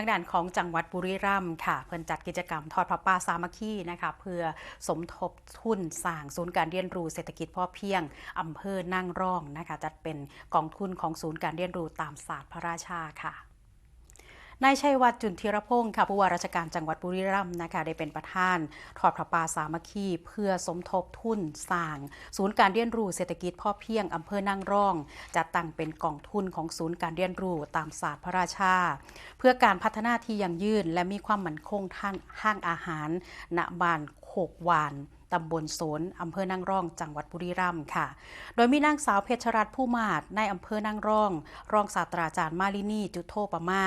ทางด้านของจังหวัดบุรีรัมย์ค่ะ เพื่อนจัดกิจกรรมทอดพระป่าสามัคคีนะคะเพื่อสมทบทุนสร้างศูนย์การเรียนรู้เศรษฐกิจพอเพียงอำเภอนั่งร่องนะคะจัดเป็นกองทุนของศูนย์การเรียนรู้ตามศาสตร์พระราชาค่ะ นายชัยวัฒน์จุนธีรพงศ์ค่ะผู้ว่าราชการจังหวัดบุรีรัมย์นะคะได้เป็นประธาน ทอดพระปาสามัคคี เพื่อสมทบทุนสร้าง ศูนย์การเรียนรู้เศรษฐกิจพ่อเพียงอำเภอนางร่อง จัดตั้งเป็นกองทุนของศูนย์การเรียนรู้ตามศาสตร์พระราชา เพื่อการพัฒนาที่ยั่งยืน และมีความมั่นคงทางห้างอาหารณบ้านโคกวาน ตำบลโสนอำเภอนางรอง จังหวัดบุรีรัมย์ค่ะ โดยมีนางสาวเพชรรัตน์ผู้มาศในอำเภอนางรอง รองศาสตราจารย์มาลินีจุโทปมา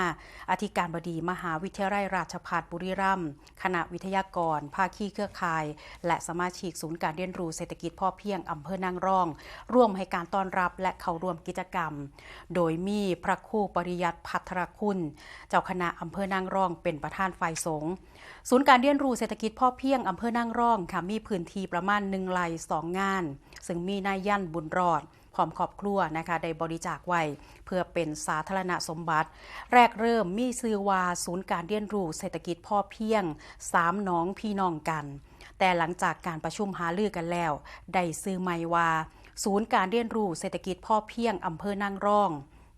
อธิการบดีมหาวิทยาลัยราชภัฏบุรีรัมย์คณะวิทยากร ภาคีเครือข่าย และสมาชิกศูนย์การเรียนรู้เศรษฐกิจพ่อเพียงอำเภอนางรอง ร่วมให้การต้อนรับและเข้าร่วมกิจกรรม โดยมีพระครูปริยัติพัทรคุณ เจ้าคณะอำเภอนางรองเป็นประธานฝ่ายสงฆ์ศูนย์การเรียนรู้เศรษฐกิจพ่อเพียงอำเภอนางรองค่ะมีพืพื้นที่ประมาณหนึ่งไร่สองงาน ซึ่งมีนายยันบุญรอดพร้อมครอบครัวนะคะได้บริจาคไว้เพื่อเป็นสาธารณสมบัติ แรกเริ่มมีซื้อว่าศูนย์การเรียนรู้เศรษฐกิจพ่อเพียงสามน้องพี่น้องกัน แต่หลังจากการประชุมหารือกันแล้ว ได้ซื้อใหม่ว่าศูนย์การเรียนรู้เศรษฐกิจพ่อเพียงอำเภอนางรอง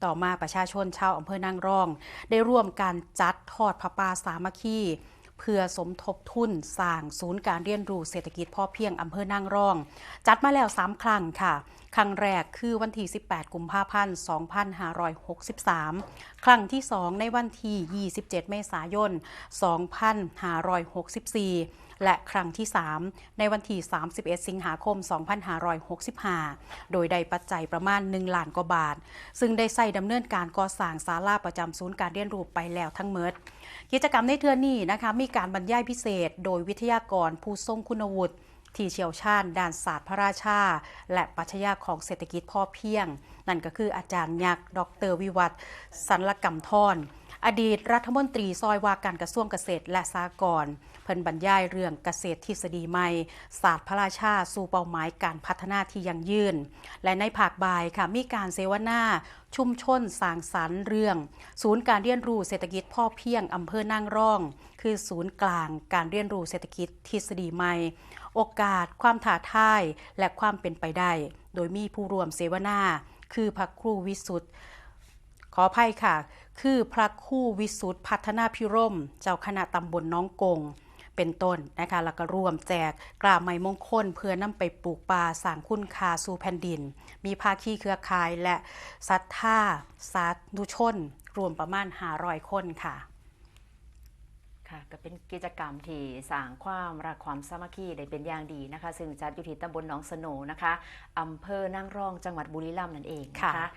ต่อมาประชาชนชาวอำเภอนางรอง ได้ร่วมการจัดทอดพระป่าสามัคคี พื่อสมทบทุนสร้างศูนย์การเรียนรู้เศรษฐกิจพอเพียงอำเภอนางรอง จัดมาแล้ว 3 ครั้งค่ะ ครั้งแรกคือวันที่ 18 กุมภาพันธ์ 2563 ครั้งที่ 2 ในวันที่ 27 เมษายน 2564 และครั้งที่ 3 ในวันที่ 31 สิงหาคม 2565 โดยได้ปัจจัยประมาณ 1 ล้านกว่าบาท ซึ่งได้ใส่ดำเนินการก่อสร้างศาลาประจำศูนย์การเรียนรู้ไปแล้วทั้งเมด กิจกรรมในเทือนนี้นะคะมีการบรรยายพิเศษ โดยวิทยากรผู้ทรงคุณวุฒิ ที่เชี่ยวชาญด้านศาสตร์พระราชา และปัชญาของเศรษฐกิจพ่อเพียง นั่นก็คืออาจารย์ยักษ์ ดรวิวัฒน์สันลกรรมทอน อดีตรัฐมนตรีซอยว่าการกระทรวงเกษตรและสหกรณ์เพิ่นบรรยายเรื่องเกษตรทฤษฎีใหม่ ศาสตร์พระราชา สู่เป้าหมายการพัฒนาที่ยั่งยืน และในภาคบ่ายค่ะมีการเสวนาชุมชนสร้างสรรค์เรื่อง ศูนย์การเรียนรู้เศรษฐกิจพ่อเพียงอำเภอนางร่อง คือศูนย์กลางการเรียนรู้เศรษฐกิจทฤษฎีใหม่ โอกาส ความท้าทาย และความเป็นไปได้ โดยมีผู้รวมเสวนา คือพระครูวิสุทธ์ ขออภัยค่ะ คือพระครู่วิสุทธ์พัฒนาพิรม เจ้าคณะตำบลน้องกง เป็นต้นนะคะ แล้วก็ร่วมแจกกล้าไม้มงคลเพื่อนำไปปลูกป่าสร้างคุณค่าสู่แผ่นดิน มีภาคีเครือข่ายและศรัทธาสาธุชน รวมประมาณ500คนค่ะค่ะก็เป็นกิจกรรมที่สร้างความรักความสามัคคีได้เป็นอย่างดีนะคะ ซึ่งจัดอยู่ที่ตำบลหนองสโนนะคะอำเภอนางรองจังหวัดบุรีรัมย์นั่นเองนะคะค่ะ